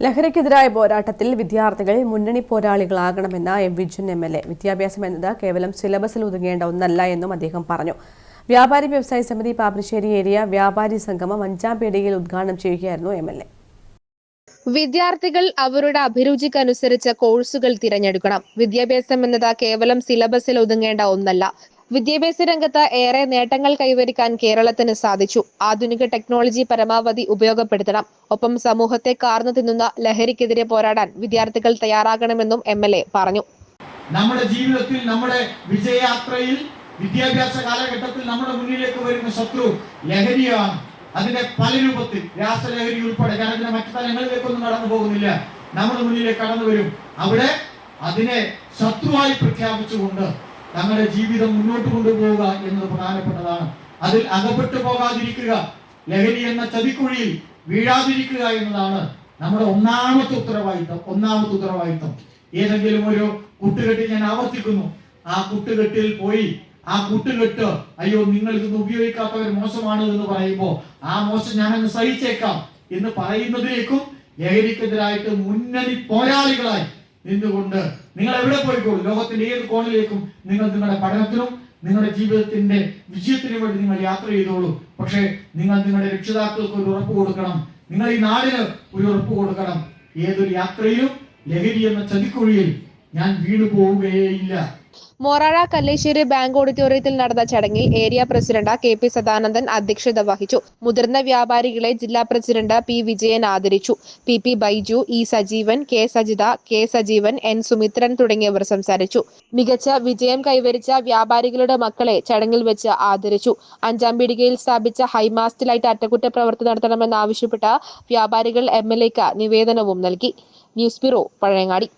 ലഹരിക്കെതിരായ പോരാട്ടത്തിൽ വിദ്യാർത്ഥികൾ മുന്നണി പോരാളികളാകണമെന്ന M Vijun M L A. വിദ്യാഭ്യാസം എന്നത് കേവലം സിലബസിൽ ഒതുങ്ങേണ്ട ഒന്നല്ല എന്നും അദ്ദേഹം പറഞ്ഞു. വ്യാപാരി വ്യവസായ സമിതി പാപ്പിശ്ശേരി ഏരിയ വ്യാപാരി സംഗമം അഞ്ചാം പീടികയിൽ ഉദ്ഘാടനം ചെയ്യുകയായിരുന്നു എം എൽ എ. വിദ്യാർത്ഥികൾ അവരുടെ അഭിരുചിക്കനുസരിച്ച് കോഴ്സുകൾ തിരഞ്ഞെടുക്കണം. വിദ്യാഭ്യാസം എന്നത് കേവലം സിലബസിൽ ഒതുങ്ങേണ്ട ഒന്നല്ല. വിദ്യാഭ്യാസ രംഗത്ത് ഏറെ നേട്ടങ്ങൾ കൈവരിക്കാൻ കേരളത്തിന് സാധിച്ചു. ആധുനിക ടെക്നോളജി പരമാവധി ഉപയോഗപ്പെടുത്തണം. ഒപ്പം സമൂഹത്തെ കാർന്നു തിന്നുന്ന ലഹരിക്കെതിരെ പോരാടാൻ വിദ്യാർത്ഥികൾ തയ്യാറാകണമെന്നും എം പറഞ്ഞു. നമ്മുടെ ജീവിതത്തിൽ നമ്മുടെ വിജയയാത്രയിൽ വിദ്യാഭ്യാസ കാലഘട്ടത്തിൽ നമ്മുടെ മുന്നിലേക്ക് വരുന്ന ശത്രു ലഹരിയാണ്. അതിന്റെ പല രൂപത്തിൽ രാസലഹരി ഉൾപ്പെടെ ഞാൻ അതിന്റെ മറ്റു തലങ്ങളിലേക്കൊന്നും കടന്നു പോകുന്നില്ല. നമ്മുടെ മുന്നിലേക്ക് കടന്നു വരും. അവിടെ അതിനെ ശത്രുവായി പ്രഖ്യാപിച്ചുകൊണ്ട് തങ്ങളുടെ ജീവിതം മുന്നോട്ട് കൊണ്ടുപോവുക എന്നത് പ്രധാനപ്പെട്ടതാണ്. അതിൽ അകപ്പെട്ടു പോകാതിരിക്കുക ലഹരി എന്ന ചതിക്കുഴിയിൽ വീഴാതിരിക്കുക എന്നതാണ് നമ്മുടെ ഒന്നാമത്തെ ഉത്തരവാദിത്തം ഒന്നാമത്തെ ഉത്തരവാദിത്തം. ഏതെങ്കിലും ഒരു കുട്ടുകെട്ടിൽ ഞാൻ ആവർത്തിക്കുന്നു. ആ കുട്ടുകെട്ടിൽ പോയി ആ കുട്ടുകെട്ട് അയ്യോ നിങ്ങൾ ഇതൊന്നും ഉപയോഗിക്കാത്തവർ മോശമാണ് എന്ന് പറയുമ്പോൾ ആ മോശം ഞാനങ്ങ് സഹിച്ചേക്കാം എന്ന് പറയുന്നതിലേക്കും ലഹരിക്കെതിരായിട്ട് മുന്നണി പോരാളികളായി നിന്നുകൊണ്ട് നിങ്ങൾ എവിടെ പോയിക്കോളൂ? ലോകത്തിന്റെ ഏത് കോണിലേക്കും നിങ്ങൾ നിങ്ങളുടെ പഠനത്തിനും നിങ്ങളുടെ ജീവിതത്തിന്റെ വിജയത്തിനു വേണ്ടി നിങ്ങൾ യാത്ര ചെയ്തോളൂ. പക്ഷേ നിങ്ങൾ നിങ്ങളുടെ രക്ഷിതാക്കൾക്ക് ഒരു ഉറപ്പ് കൊടുക്കണം. നിങ്ങൾ ഈ നാടിന് ഒരു ഉറപ്പ് കൊടുക്കണം. ഏതൊരു യാത്രയിലും ലഹരി എന്ന ചതിക്കുഴിയിൽ ഞാൻ വീണു പോവുകയേയില്ല മൊറാഴ കല്ലേശ്ശേരി ബാങ്ക് ഓഡിറ്റോറിയത്തിൽ നടന്ന ചടങ്ങിൽ area president K P Sadanandan അധ്യക്ഷത വഹിച്ചു. മുതിർന്ന വ്യാപാരികളെ ജില്ലാ പ്രസിഡന്റ് പി വിജയൻ ആദരിച്ചു. P P Baiju E Sajeevan K Sajitha K Sajeevan N Sumithran തുടങ്ങിയവർ സംസാരിച്ചു. മികച്ച വിജയം കൈവരിച്ച വ്യാപാരികളുടെ മക്കളെ ചടങ്ങിൽ വെച്ച് ആദരിച്ചു. അഞ്ചാം പീടികയിൽ സ്ഥാപിച്ച ഹൈമാസ്റ്റ് ലൈറ്റ് അറ്റകുറ്റപ്രവൃത്തി നടത്തണമെന്നാവശ്യപ്പെട്ട വ്യാപാരികൾ എം എൽ എക്ക് നിവേദനവും നൽകി. News bureau Pazhayangadi.